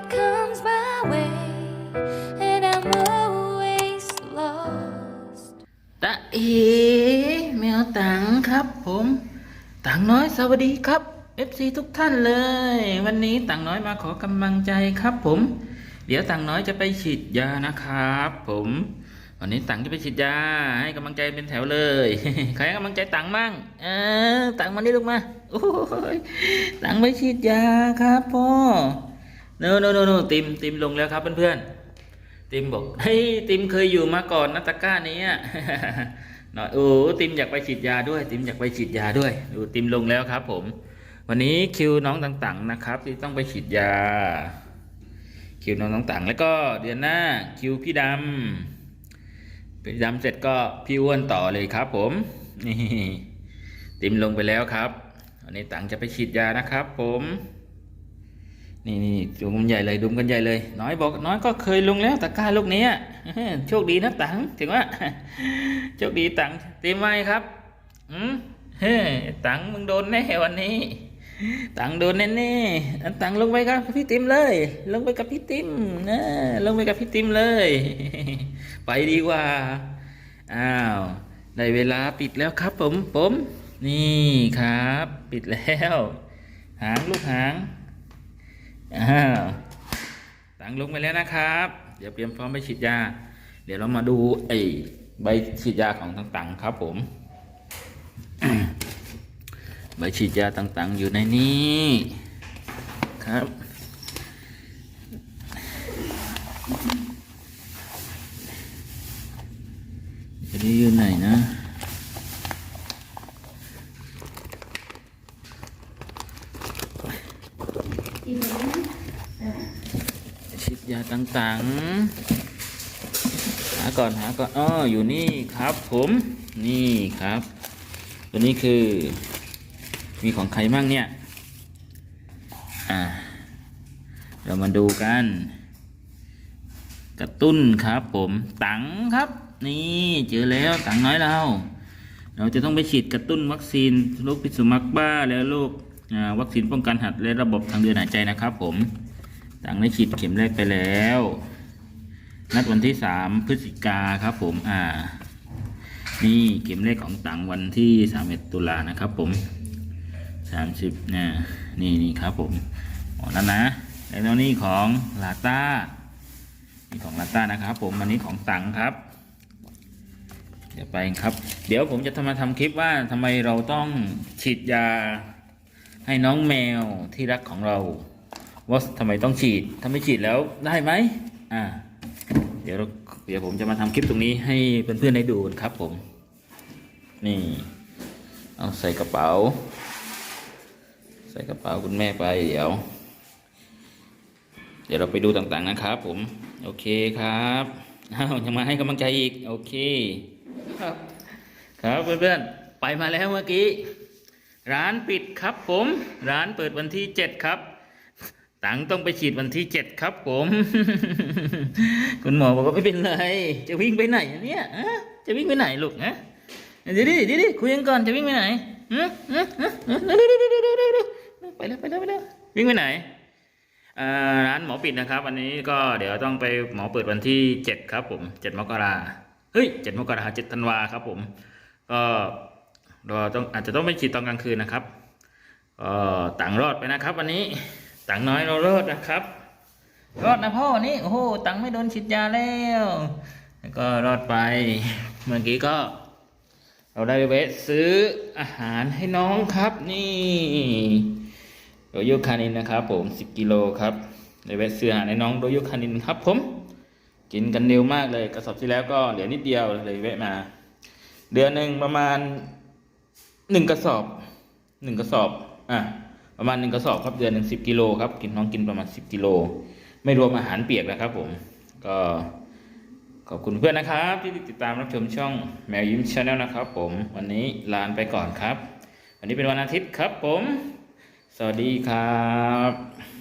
what comes my way, and I'm always lost. ตะเอแมวตังครับผมตังน้อยสวัสดีครับ FC ทุกท่านเลย วันนี้ตังน้อยมาขอกำลังใจครับผม เดี๋ยวตังน้อยจะไปฉีดยานะครับ ผม วันนี้ตังจะไปฉีดยาให้กำลังใจเป็นแถวเลย ใครให้กำลังใจตังมั่งเออตังมานี่ลูกมาโอ้ยตังไปฉีดยาครับพ่อ โนโนโนโนติมติมลงแล้วครับเพื่อนๆติมบอกเฮ้ยติมเคยอยู่มาก่อนนะตะกร้านี้อะหน่อยโอ้ติมอยากไปฉีดยาด้วย ติมอยากไปฉีดยาด้วยดูติมลงแล้วครับ ผม วันนี้คิวน้องต่างๆนะครับ ที่ต้องไปฉีดยา คิวน้องต่างๆ แล้วก็เดือนหน้าคิวพี่ดำพี่ดำเสร็จก็พี่อ้วนต่อเลยครับ ผมนี่ติมลงไปแล้วครับวันนี้ต่างจะไปฉีดยานะครับ ผม นี่นี่จุงกันใหญ่เลยดุมกันใหญ่เลย น้อยบอกน้อยก็เคยลงแล้วตะกร้าลูกนี้โชคดีนะตังถึงว่าโชคดีตังเตรียมไว้ครับอืมเฮ้ตังมึงโดนแน่วันนี้ ตังโดนแน่แน่ตังลงไปกับพี่ติมเลย ลงไปกับพี่ติมนะลงไปกับพี่ติมเลย ไปดีกว่าอ้าวได้เวลาปิดแล้วครับผมผมนี่ครับ ปิดแล้ว หางลูกหาง ตังลงไปแล้วนะครับ เดี๋ยวเตรียมพร้อมไปฉีดยา เดี๋ยวเรามาดูไอ้ใบฉีดยาของต่างๆ ครับผมใบฉีดยาต่างๆ อยู่ในนี้ครับอันนี้อยู่ไหนนะ ฉีดยาต่างๆ หาก่อนหาก่อนอ้ออยู่นี่ครับผมนี่ครับ ตัวนี้คือมีของใครบ้างเนี่ย อ่า เรามาดูกัน กระตุ้นครับผมตังครับ นี่เจอแล้วตังน้อยเรา เราจะต้องไปฉีดกระตุ้นวัคซีนโรคพิษสุนัขบ้าแล้วโรค วัคซีนป้องกันหัดและระบบทางเดินหายใจนะครับผมตังได้ฉีดเข็มแรกไปแล้ว นัดวันที่สามพฤศจิกาครับผมอ่า นี่เข็มแรกของตังวันที่สามเอ็ดตุลานะครับผมสามสิบนี่นี่นี่ครับผมอ๋อนั่นนะแล้วนี่ของลาต้านี่ของลาต้านะครับ ผมอันนี้ของตังครับ เดี๋ยวไปครับ เดี๋ยวผมจะทำมาทำคลิปว่าทำไมเราต้องฉีดยา ให้น้องแมวที่รักของเรา ว่าทำไมต้องฉีดถ้าไม่ฉีดแล้วได้ไหมอ่า เดี๋ยวเดี๋ยวผมจะมาทำคลิปตรงนี้ให้เพื่อนๆได้ดูครับผม นี่ เอาใส่กระเป๋า ใส่กระเป๋าคุณแม่ไปเดี๋ยว เดี๋ยวเราไปดูต่างๆนะครับผม โอเคครับอ้าวยังมาให้กำลังใจอีก โอเค ครับ ครับเพื่อนๆไปมาแล้วเมื่อกี้ ร้านปิดครับผม ร้านเปิดวันที่เจ็ดครับ ตังต้องไปฉีดวันที่เจ็ดครับผม คุณหมอบอกว่าไม่เป็นไร จะวิ่งไปไหนอะเนี่ยจะวิ่งไปไหนลูกฮะเดี๋ยวดิเดี๋ยวดิคุยกันก่อนจะวิ่งไปไหนฮะฮะฮะฮะเร็วเร็วเร็วเร็วเร็วเร็วเร็วไปแล้วไปแล้วไปแล้ววิ่งไปไหนอ่าร้านหมอปิดนะครับวันนี้ก็เดี๋ยวต้องไปหมอเปิดวันที่เจ็ดครับผมเจ็ดมกราเฮ้ยเจ็ดมกราเจ็ดธันวาครับผม ก็ เราต้องอาจจะต้องไปฉีดตอนกลางคืนนะครับก็ต่างรอดไปนะครับ วันนี้ต่างน้อยเรารอดนะครับ รอดนะพ่อวันนี้โอ้โหตังไม่โดนฉีดยาแล้วแล้วก็รอดไป เมื่อกี้ก็ เราได้แวะซื้ออาหารให้น้องครับนี่โดโยคานินนะครับผมสิบกิโลครับได้แวะซื้ออาหารให้น้องโดโยคานินครับผมกินกันเร็วมากเลยกระสอบที่แล้วก็เหลือนิดเดียวเลยแวะมา เดือนหนึ่งประมาณ หนึ่งกระสอบหนึ่งกระสอบอะประมาณหนึ่งกระสอบครับเดือนหนึ่งสิบกิโลครับกินน้องกินประมาณสิบกิโล ไม่รวมอาหารเปียกนะครับผมก็ขอบคุณเพื่อนนะครับ ที่ติดตามรับชมช่องแมวยิ้มชาแนลนะครับผมวันนี้ลาไปก่อนครับ วันนี้เป็นวันอาทิตย์ครับผม สวัสดีครับ